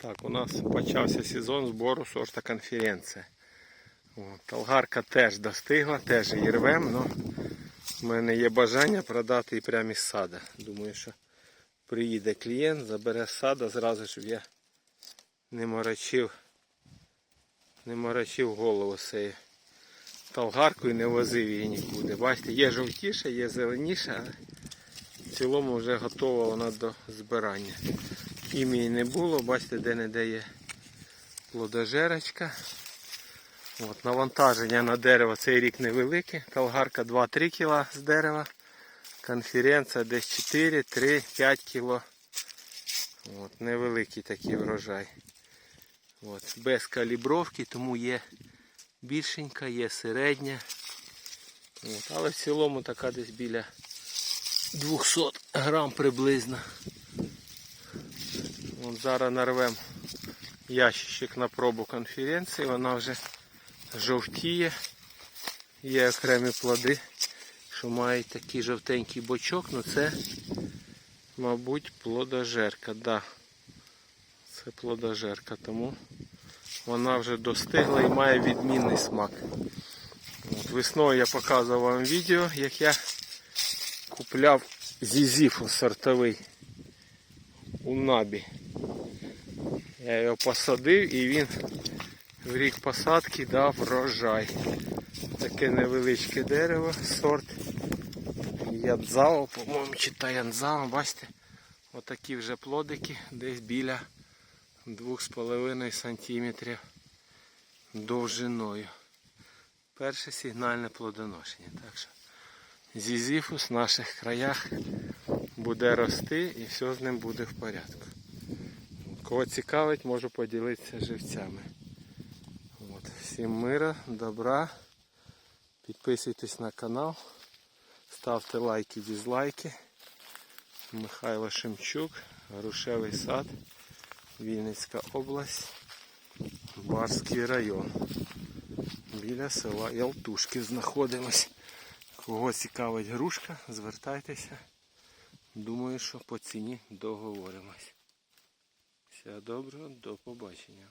Так, у нас почався сезон збору сорта конференція. Талгарка теж достигла, теж її рвем, але в мене є бажання продати і прямо із сада. Думаю, що приїде клієнт, забере з сада, зразу щоб я не морочив, не морочив голову цією талгаркою, не возив її нікуди. Бачите, є жовтіша, є зеленіша, але в цілому вже готова вона до збирання. Ім'ї не було, бачите, де-не-де є плодожерочка. От, навантаження на дерево цей рік невелике. Талгарка 2-3 кг з дерева. Конференція десь 4, 3, 5 кг. От, невеликий такий врожай. От, без калібровки, тому є більшенька, є середня. От, але в цілому така десь біля 200 грам приблизно. От зараз нарвем ящичок на пробу конференції, вона вже жовтіє. Є окремі плоди, що мають такий жовтенький бочок, ну це, мабуть, плодожерка. Да. Це плодожерка, тому вона вже достигла і має відмінний смак. От, весною я показував вам відео, як я купляв зізіфу сортовий у набі. Я його посадив і він в рік посадки дав врожай. Таке невеличке дерево, сорт Ядзао, по-моєму, чи Таянзао, бачите, отакі вже плодики, десь біля 2,5 см довжиною. Перше сигнальне плодоношення. Так що зізіфус в наших краях буде рости і все з ним буде в порядку. Кого цікавить, можу поділитися живцями. От. Всім мира, добра. Підписуйтесь на канал, ставте лайки, дізлайки. Михайло Шемчук, Грушевий сад, Вінницька область, Барський район. Біля села Ялтушки знаходимось. Кого цікавить грушка, звертайтеся. Думаю, що по ціні договоримось. Все добре, до побачення.